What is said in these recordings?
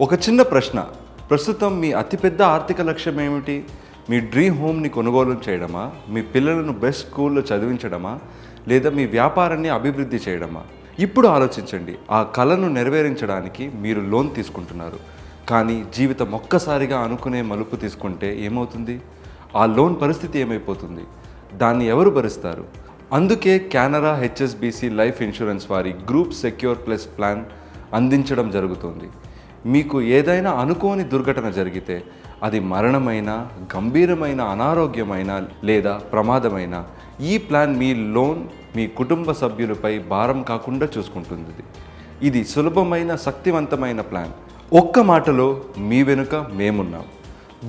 ఒక చిన్న ప్రశ్న. ప్రస్తుతం మీ అతిపెద్ద ఆర్థిక లక్ష్యం ఏమిటి? మీ డ్రీమ్ హోమ్ని కొనుగోలు చేయడమా? మీ పిల్లలను బెస్ట్ స్కూల్లో చదివించడమా? లేదా మీ వ్యాపారాన్ని అభివృద్ధి చేయడమా? ఇప్పుడు ఆలోచించండి. ఆ కళను నెరవేరించడానికి మీరు లోన్ తీసుకుంటున్నారు. కానీ జీవితం ఒక్కసారిగా అనుకునే మలుపు తీసుకుంటే ఏమవుతుంది? ఆ లోన్ పరిస్థితి ఏమైపోతుంది? దాన్ని ఎవరు భరిస్తారు? అందుకే కెనరా హెచ్ఎస్బిసి లైఫ్ ఇన్సూరెన్స్ వారి గ్రూప్ సెక్యూర్ ప్లస్ ప్లాన్ అందించడం జరుగుతుంది. మీకు ఏదైనా అనుకోని దుర్ఘటన జరిగితే అది మరణమైన గంభీరమైన అనారోగ్యమైన లేదా ప్రమాదమైన ఈ ప్లాన్ మీ లోన్ మీ కుటుంబ సభ్యులపై భారం కాకుండా చూసుకుంటుంది. ఇది. ఇది సులభమైన శక్తివంతమైన ప్లాన్. ఒక్క మాటలో మీ వెనుక మేమున్నాం.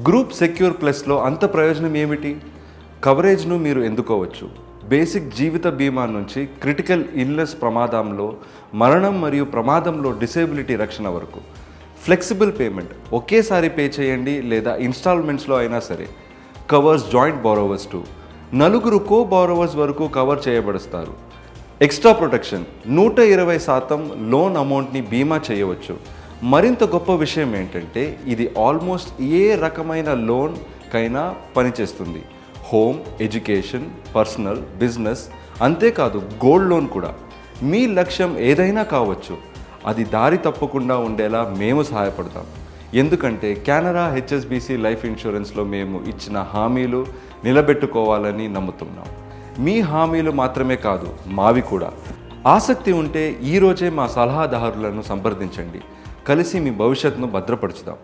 గ్రూప్ సెక్యూర్ ప్లస్లో అంత ప్రయోజనం ఏమిటి? కవరేజ్ను మీరు ఎందుకోవచ్చు బేసిక్ జీవిత బీమా నుంచి క్రిటికల్ ఇల్నెస్ ప్రమాదంలో మరణం మరియు ప్రమాదంలో డిసేబిలిటీ రక్షణ వరకు. Flexible payment. ఒకేసారి పే చేయండి లేదా ఇన్స్టాల్మెంట్స్లో అయినా సరే. Covers joint borrowers too. నలుగురు కో బారోవర్స్ వరకు కవర్ చేయబడుస్తారు. Extra protection. నూట ఇరవై శాతం లోన్ అమౌంట్ని బీమా చేయవచ్చు. మరింత గొప్ప విషయం ఏంటంటే ఇది ఆల్మోస్ట్ ఏ రకమైన లోన్ కైనా పనిచేస్తుంది. హోమ్ ఎడ్యుకేషన్ పర్సనల్ బిజినెస్ అంతేకాదు గోల్డ్ లోన్ కూడా. మీ లక్ష్యం ఏదైనా కావచ్చు. అది దారి తప్పకుండా ఉండేలా మేము సహాయపడతాం. ఎందుకంటే కెనరా హెచ్ఎస్బిసి లైఫ్ ఇన్సూరెన్స్లో మేము ఇచ్చిన హామీలు నిలబెట్టుకోవాలని నమ్ముతున్నాం. మీ హామీలు మాత్రమే కాదు మావి కూడా. ఆసక్తి ఉంటే ఈరోజే మా సలహాదారులను సంప్రదించండి. కలిసి మీ భవిష్యత్తును భద్రపరుచుదాం.